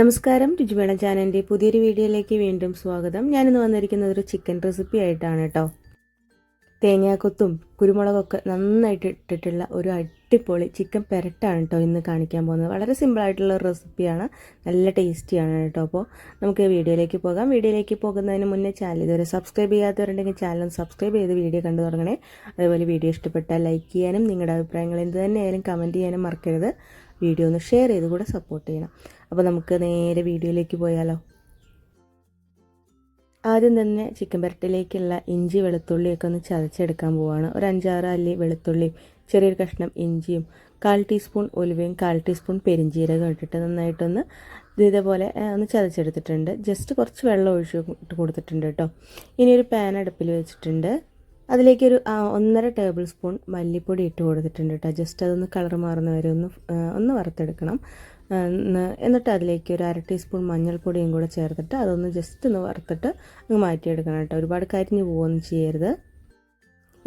നമസ്കാരം രുചിവേണ ചാനലിന്റെ പുതിയൊരു വീഡിയോയിലേക്ക് വീണ്ടും സ്വാഗതം. ഞാനിന്ന് വന്നിരിക്കുന്നത് ഒരു ചിക്കൻ റെസിപ്പി ആയിട്ടാണ് കേട്ടോ. തേങ്ങാക്കൊത്തും കുരുമുളകൊക്കെ നന്നായിട്ട് ഇട്ടിട്ടുള്ള ഒരു അടിപൊളി ചിക്കൻ പെരട്ടാണ് കേട്ടോ ഇന്ന് കാണിക്കാൻ പോകുന്നത്. വളരെ സിമ്പിളായിട്ടുള്ള റെസിപ്പിയാണ്. നല്ല ടേസ്റ്റിയാണ് കേട്ടോ. അപ്പോൾ നമുക്ക് വീഡിയോയിലേക്ക് പോകാം. വീഡിയോയിലേക്ക് പോകുന്നതിന് മുന്നേ ചാനൽ ഇതുവരെ സബ്സ്ക്രൈബ് ചെയ്യാത്തവരുണ്ടെങ്കിൽ ചാനൽ സബ്സ്ക്രൈബ് ചെയ്ത് വീഡിയോ കണ്ടു തുടങ്ങണേ. അതുപോലെ വീഡിയോ ഇഷ്ടപ്പെട്ടാൽ ലൈക്ക് ചെയ്യാനും നിങ്ങളുടെ അഭിപ്രായങ്ങൾ എന്ത് തന്നെയായാലും കമന്റ് ചെയ്യാനും മറക്കരുത്. വീഡിയോ ഒന്ന് ഷെയർ ചെയ്ത് കൂടെ സപ്പോർട്ട് ചെയ്യണം. അപ്പോൾ നമുക്ക് നേരെ വീഡിയോയിലേക്ക് പോയാലോ? ആദ്യം തന്നെ ചിക്കൻ പെരട്ടിലേക്കുള്ള ഇഞ്ചി വെളുത്തുള്ളിയൊക്കെ ഒന്ന് ചതച്ചെടുക്കാൻ പോവാണ്. ഒരു അഞ്ചാറ് അല്ലി വെളുത്തുള്ളിയും ചെറിയൊരു കഷ്ണം ഇഞ്ചിയും കാൽ ടീസ്പൂൺ ഉലുവയും കാൽ ടീസ്പൂൺ പെരിഞ്ചീരകം ഇട്ടിട്ട് നന്നായിട്ടൊന്ന് ഇതേപോലെ ഒന്ന് ചതച്ചെടുത്തിട്ടുണ്ട്. ജസ്റ്റ് കുറച്ച് വെള്ളം ഒഴിച്ച് കൊടുത്തിട്ടുണ്ട് കേട്ടോ. ഇനി ഒരു പാൻ അടുപ്പിൽ വെച്ചിട്ടുണ്ട്. അതിലേക്കൊരു ഒന്നര ടേബിൾ സ്പൂൺ മല്ലിപ്പൊടി ഇട്ട് കൊടുത്തിട്ടുണ്ട് കേട്ടോ ജസ്റ്റ് അതൊന്ന് കളർ മാറുന്ന വരെ ഒന്ന് ഒന്ന് വറുത്തെടുക്കണം. എന്നിട്ട് അതിലേക്ക് ഒരു അര ടീസ്പൂൺ മഞ്ഞൾപ്പൊടിയും കൂടെ ചേർത്തിട്ട് അതൊന്ന് ജസ്റ്റ് ഒന്ന് വറുത്തിട്ട് അങ്ങ് മാറ്റിയെടുക്കണം കേട്ടോ ഒരുപാട് കരിഞ്ഞു പോകുകയൊന്നും ചെയ്യരുത്.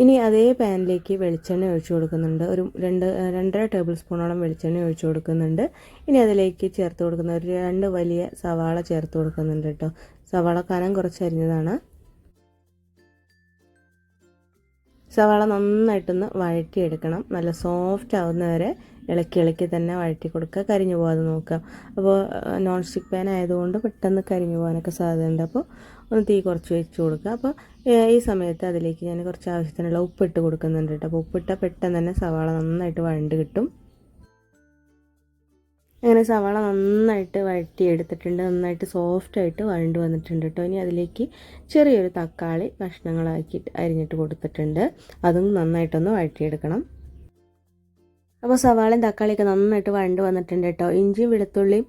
ഇനി അതേ പാനിലേക്ക് വെളിച്ചെണ്ണ ഒഴിച്ചു കൊടുക്കുന്നുണ്ട്. ഒരു രണ്ട് രണ്ടര ടേബിൾ സ്പൂണോളം വെളിച്ചെണ്ണ ഒഴിച്ചു കൊടുക്കുന്നുണ്ട്. ഇനി അതിലേക്ക് ചേർത്ത് കൊടുക്കുന്ന ഒരു രണ്ട് വലിയ സവാള ചേർത്ത് കൊടുക്കുന്നുണ്ട് കേട്ടോ സവാള കനം കുറച്ച് അരിഞ്ഞതാണ് സവാള നന്നായിട്ടൊന്ന് വഴറ്റിയെടുക്കണം. നല്ല സോഫ്റ്റ് ആവുന്നവരെ ഇളക്കി ഇളക്കി തന്നെ വഴറ്റി കൊടുക്കുക. കരിഞ്ഞു പോകാതെ നോക്കുക. അപ്പോൾ നോൺ സ്റ്റിക്ക് പാൻ ആയതുകൊണ്ട് പെട്ടെന്ന് കരിഞ്ഞു പോകാനൊക്കെ സാധ്യതയുണ്ട്. അപ്പോൾ ഒന്ന് തീ കുറച്ച് വെച്ച് കൊടുക്കുക. അപ്പോൾ ഈ സമയത്ത് അതിലേക്ക് ഞാൻ കുറച്ച് ആവശ്യത്തിനുള്ള ഉപ്പിട്ട് കൊടുക്കുന്നുണ്ട് കേട്ടോ. അപ്പോൾ ഉപ്പിട്ടാൽ പെട്ടെന്ന് തന്നെ സവാള നന്നായിട്ട് വഴണ്ട് കിട്ടും. അങ്ങനെ സവാള നന്നായിട്ട് വഴറ്റിയെടുത്തിട്ടുണ്ട്. നന്നായിട്ട് സോഫ്റ്റായിട്ട് വഴണ്ട് വന്നിട്ടുണ്ട് കേട്ടോ ഇനി അതിലേക്ക് ചെറിയൊരു തക്കാളി കഷ്ണങ്ങളാക്കിയിട്ട് അരിഞ്ഞിട്ട് കൊടുത്തിട്ടുണ്ട്. അതും നന്നായിട്ടൊന്ന് വഴറ്റിയെടുക്കണം. അപ്പോൾ സവാളയും തക്കാളിയൊക്കെ നന്നായിട്ട് വഴണ്ട് വന്നിട്ടുണ്ട് കേട്ടോ ഇഞ്ചിയും വെളുത്തുള്ളിയും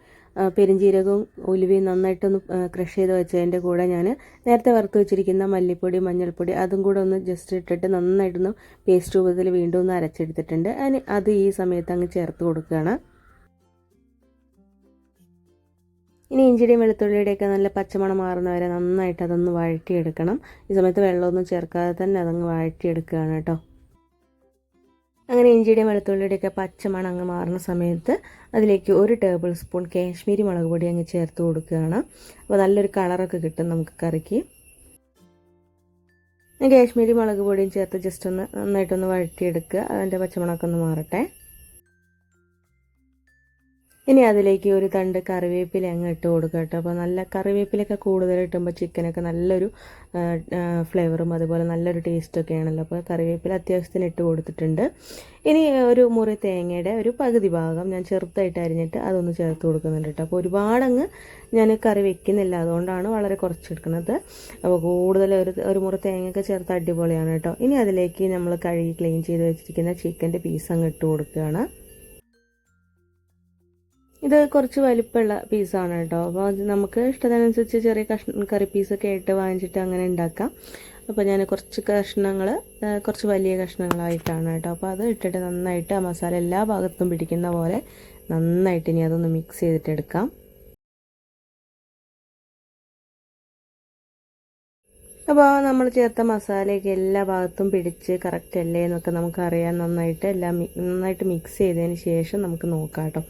പെരിഞ്ചീരകവും ഉലുവയും നന്നായിട്ടൊന്ന് ക്രഷ് ചെയ്ത് വെച്ചതിന്റെ കൂടെ ഞാൻ നേരത്തെ വറുത്ത് വെച്ചിരിക്കുന്ന മല്ലിപ്പൊടി മഞ്ഞൾപ്പൊടി അതും കൂടെ ഒന്ന് ജസ്റ്റ് ഇട്ടിട്ട് നന്നായിട്ടൊന്ന് പേസ്റ്റ് രൂപത്തിൽ വീണ്ടും ഒന്ന് അരച്ചെടുത്തിട്ടുണ്ട്. അതിന് അത് ഈ സമയത്ത് അങ്ങ് ചേർത്ത് കൊടുക്കുകയാണ്. ഇനി ഇഞ്ചിയുടെയും വെളുത്തുള്ളിയുടെയൊക്കെ നല്ല പച്ചമണം മാറുന്നവരെ നന്നായിട്ട് അതൊന്ന് വഴറ്റിയെടുക്കണം. ഈ സമയത്ത് വെള്ളമൊന്നും ചേർക്കാതെ തന്നെ അതങ്ങ് വഴറ്റിയെടുക്കുകയാണ് കേട്ടോ. അങ്ങനെ ഇഞ്ചിയുടെയും വെളുത്തുള്ളിയുടെയൊക്കെ പച്ചമണം അങ്ങ് മാറുന്ന സമയത്ത് അതിലേക്ക് ഒരു ടേബിൾ സ്പൂൺ കാശ്മീരി മുളക് പൊടി അങ്ങ് ചേർത്ത് കൊടുക്കുകയാണ്. അപ്പോൾ നല്ലൊരു കളറൊക്കെ കിട്ടും നമുക്ക് കറിക്ക്. കാശ്മീരി മുളക് പൊടിയും ചേർത്ത് ജസ്റ്റ് ഒന്ന് നന്നായിട്ടൊന്ന് വഴറ്റിയെടുക്കുക. അതിന്റെ പച്ചമണമൊക്കെ ഒന്ന് മാറട്ടെ. ഇനി അതിലേക്ക് ഒരു തണ്ട് കറിവേപ്പില അങ്ങ് ഇട്ട് കൊടുക്കുക കേട്ടോ. അപ്പോൾ നല്ല കറിവേപ്പിലൊക്കെ കൂടുതൽ ഇട്ടുമ്പോൾ ചിക്കനൊക്കെ നല്ലൊരു ഫ്ലേവറും അതുപോലെ നല്ലൊരു ടേസ്റ്റൊക്കെ ആണല്ലോ. അപ്പോൾ കറിവേപ്പില അത്യാവശ്യത്തിന് ഇട്ട് കൊടുത്തിട്ടുണ്ട്. ഇനി ഒരു മുറി തേങ്ങയുടെ ഒരു പകുതി ഭാഗം ഞാൻ ചെറുതായിട്ട് അരിഞ്ഞിട്ട് അതൊന്ന് ചേർത്ത് കൊടുക്കുന്നുണ്ട് കേട്ടോ. അപ്പോൾ ഒരുപാടങ്ങ് ഞാൻ കറി വെക്കുന്നില്ല. അതുകൊണ്ടാണ് വളരെ കുറച്ചെടുക്കുന്നത് അപ്പോൾ കൂടുതൽ ഒരു ഒരു മുറി തേങ്ങയൊക്കെ ചേർത്ത് അടിപൊളിയാണ് കേട്ടോ. ഇനി അതിലേക്ക് നമ്മൾ കഴുകി ക്ലീൻ ചെയ്ത് വെച്ചിരിക്കുന്ന ചിക്കന്റെ പീസ് അങ്ങ് ഇട്ട് കൊടുക്കുകയാണ്. ഇത് കുറച്ച് വലിപ്പമുള്ള പീസാണ് കേട്ടോ. അപ്പോൾ നമുക്ക് ഇഷ്ടത്തിനനുസരിച്ച് ചെറിയ കഷ്ണ കറി പീസൊക്കെ ആയിട്ട് വാങ്ങിച്ചിട്ട് അങ്ങനെ ഉണ്ടാക്കാം. അപ്പോൾ ഞാൻ കുറച്ച് കഷ്ണങ്ങൾ കുറച്ച് വലിയ കഷ്ണങ്ങളായിട്ടാണ് കേട്ടോ. അപ്പോൾ അത് ഇട്ടിട്ട് നന്നായിട്ട് ആ മസാല എല്ലാ ഭാഗത്തും പിടിക്കുന്ന പോലെ നന്നായിട്ട് ഇനി അതൊന്ന് മിക്സ് ചെയ്തിട്ടെടുക്കാം അപ്പോൾ നമ്മൾ ചേർത്ത മസാലയൊക്കെ എല്ലാ ഭാഗത്തും പിടിച്ച് കറക്റ്റ് അല്ലേ എന്നൊക്കെ നമുക്കറിയാം നന്നായിട്ട് എല്ലാം നന്നായിട്ട് മിക്സ് ചെയ്തതിന് ശേഷം നമുക്ക് നോക്കാം കേട്ടോ.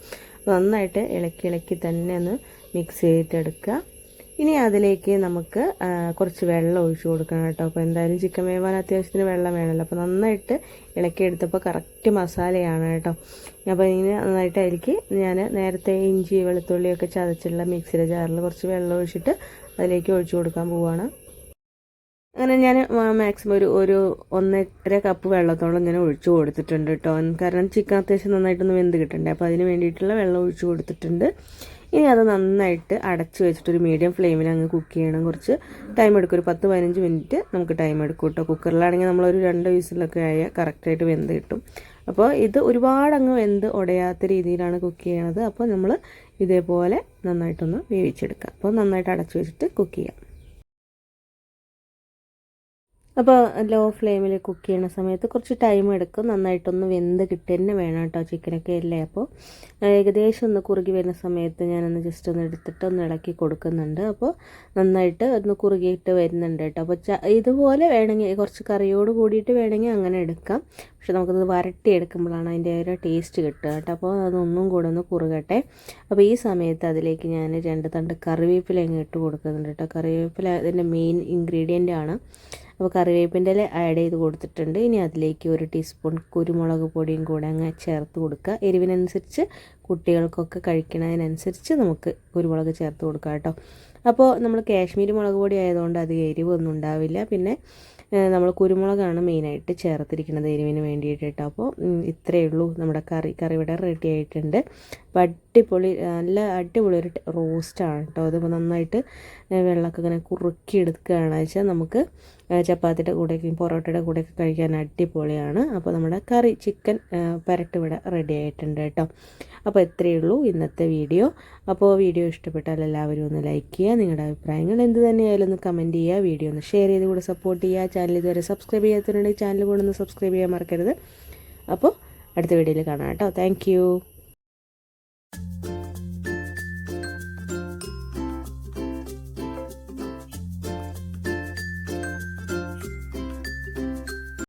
നന്നായിട്ട് ഇളക്കി ഇളക്കി തന്നെ ഒന്ന് മിക്സ് ചെയ്തിട്ടെടുക്കുക ഇനി അതിലേക്ക് നമുക്ക് കുറച്ച് വെള്ളം ഒഴിച്ചു കൊടുക്കണം കേട്ടോ. അപ്പോൾ എന്തായാലും ചിക്കൻ വേവാൻ അത്യാവശ്യത്തിന് വെള്ളം വേണമല്ലോ അപ്പോൾ നന്നായിട്ട് ഇളക്കി എടുത്തപ്പോൾ കറക്റ്റ് മസാലയാണ് കേട്ടോ. അപ്പോൾ ഇനി നന്നായിട്ട് അതിലേക്ക് ഞാൻ നേരത്തെ ഇഞ്ചി വെളുത്തുള്ളിയൊക്കെ ചതച്ചിട്ടുള്ള മിക്സിയുടെ ജാറിൽ കുറച്ച് വെള്ളം ഒഴിച്ചിട്ട് അതിലേക്ക് ഒഴിച്ചു കൊടുക്കാൻ പോവുകയാണ് അങ്ങനെ ഞാൻ മാക്സിമം ഒരു ഒരു ഒന്നര കപ്പ് വെള്ളത്തോളം ഇങ്ങനെ ഒഴിച്ചു കൊടുത്തിട്ടുണ്ട് കേട്ടോ കാരണം ചിക്കൻ അത്യാവശ്യം നന്നായിട്ടൊന്ന് വെന്ത് കിട്ടണ്ടേ. അപ്പോൾ അതിന് വേണ്ടിയിട്ടുള്ള വെള്ളം ഒഴിച്ചു കൊടുത്തിട്ടുണ്ട്. ഇനി അത് നന്നായിട്ട് അടച്ചു വെച്ചിട്ട് ഒരു മീഡിയം ഫ്ലെയിമിൽ അങ്ങ് കുക്ക് ചെയ്യണം. കുറച്ച് ടൈം എടുക്കും. ഒരു പത്ത് പതിനഞ്ച് മിനിറ്റ് നമുക്ക് ടൈം എടുക്കും കേട്ടോ കുക്കറിലാണെങ്കിൽ നമ്മളൊരു രണ്ട് വിസിലൊക്കെ ആയാൽ കറക്റ്റായിട്ട് വെന്ത് കിട്ടും. അപ്പോൾ ഇത് ഒരുപാട് അങ്ങ് വെന്ത് ഉടയാത്ത രീതിയിലാണ് കുക്ക് ചെയ്യണത്. അപ്പോൾ നമ്മൾ ഇതേപോലെ നന്നായിട്ടൊന്ന് വേവിച്ചെടുക്കുക അപ്പോൾ നന്നായിട്ട് അടച്ചു വെച്ചിട്ട് കുക്ക് ചെയ്യാം. അപ്പോൾ ലോ ഫ്ലെയിമിൽ കുക്ക് ചെയ്യുന്ന സമയത്ത് കുറച്ച് ടൈം എടുക്കും. നന്നായിട്ടൊന്ന് വെന്ത് കിട്ടി തന്നെ വേണം കേട്ടോ ചിക്കനൊക്കെ അല്ലേ? അപ്പോൾ ഏകദേശം ഒന്ന് കുറുകി വരുന്ന സമയത്ത് ഞാനൊന്ന് ജസ്റ്റ് ഒന്ന് എടുത്തിട്ട് ഒന്ന് ഇളക്കി കൊടുക്കുന്നുണ്ട്. അപ്പോൾ നന്നായിട്ട് ഒന്ന് കുറുകിയിട്ട് വരുന്നുണ്ട് കേട്ടോ. അപ്പോൾ ഇതുപോലെ വേണമെങ്കിൽ കുറച്ച് കറിയോട് കൂടിയിട്ട് വേണമെങ്കിൽ അങ്ങനെ എടുക്കാം. പക്ഷെ നമുക്കത് വരട്ടി എടുക്കുമ്പോഴാണ് അതിന്റെ ഒരു ടേസ്റ്റ് കിട്ടുക കേട്ടോ. അപ്പോൾ അതൊന്നും കൂടെ ഒന്ന് കുറുകട്ടെ. അപ്പോൾ ഈ സമയത്ത് അതിലേക്ക് ഞാൻ രണ്ട് തണ്ട് കറിവേപ്പില അങ്ങ് ഇട്ട് കൊടുക്കുന്നുണ്ട് കേട്ടോ. കറിവേപ്പില അതിന്റെ മെയിൻ ഇൻഗ്രീഡിയന്റ് ആണ്. അപ്പോൾ കറിവേപ്പിന്റെ ഇല ആഡ് ചെയ്ത് കൊടുത്തിട്ടുണ്ട്. ഇനി അതിലേക്ക് ഒരു ടീസ്പൂൺ കുരുമുളക് പൊടിയും കൂടെ അങ്ങ് ചേർത്ത് കൊടുക്കുക. എരിവിനനുസരിച്ച് കുട്ടികൾക്കൊക്കെ കഴിക്കുന്നതിനനുസരിച്ച് നമുക്ക് കുരുമുളക് ചേർത്ത് കൊടുക്കാം കേട്ടോ. അപ്പോൾ നമ്മൾ കാശ്മീരി മുളക് പൊടി ആയതുകൊണ്ട് അധികം എരിവൊന്നും ഉണ്ടാവില്ല. പിന്നെ നമ്മൾ കുരുമുളകാണ് മെയിനായിട്ട് ചേർത്തിരിക്കുന്നത് എരിവിന് വേണ്ടിയിട്ട് കേട്ടോ. അപ്പോൾ ഇത്രയേ ഉള്ളൂ നമ്മുടെ കറി. കറി ഇവിടെ റെഡി ആയിട്ടുണ്ട്. അപ്പോൾ അടിപൊളി നല്ല അടിപൊളി ഒരു റോസ്റ്റാണ് കേട്ടോ അതിപ്പോൾ നന്നായിട്ട് വെള്ളമൊക്കെ ഇങ്ങനെ കുറുക്കി എടുക്കുകയാണ്. വെച്ചാൽ നമുക്ക് ചപ്പാത്തിയുടെ കൂടെയൊക്കെ പൊറോട്ടയുടെ കൂടെയൊക്കെ കഴിക്കാൻ അടിപൊളിയാണ്. അപ്പോൾ നമ്മുടെ കറി ചിക്കൻ പരട്ട് ഇവിടെ റെഡി ആയിട്ടുണ്ട് കേട്ടോ അപ്പോൾ ഇത്രയേ ഉള്ളൂ ഇന്നത്തെ വീഡിയോ. അപ്പോൾ വീഡിയോ ഇഷ്ടപ്പെട്ടാൽ എല്ലാവരും ഒന്ന് ലൈക്ക് ചെയ്യുക. നിങ്ങളുടെ അഭിപ്രായങ്ങൾ എന്ത് തന്നെയായാലും ഒന്ന് കമന്റ് ചെയ്യുക. വീഡിയോ ഒന്ന് ഷെയർ ചെയ്ത് കൂടെ സപ്പോർട്ട് ചെയ്യുക. ചാനൽ ഇതുവരെ സബ്സ്ക്രൈബ് ചെയ്യാത്തവരുണ്ടെങ്കിൽ ചാനൽ കൂടെ ഒന്ന് സബ്സ്ക്രൈബ് ചെയ്യാൻ മറക്കരുത്. അപ്പോൾ അടുത്ത വീഡിയോയിൽ കാണാം കേട്ടോ താങ്ക്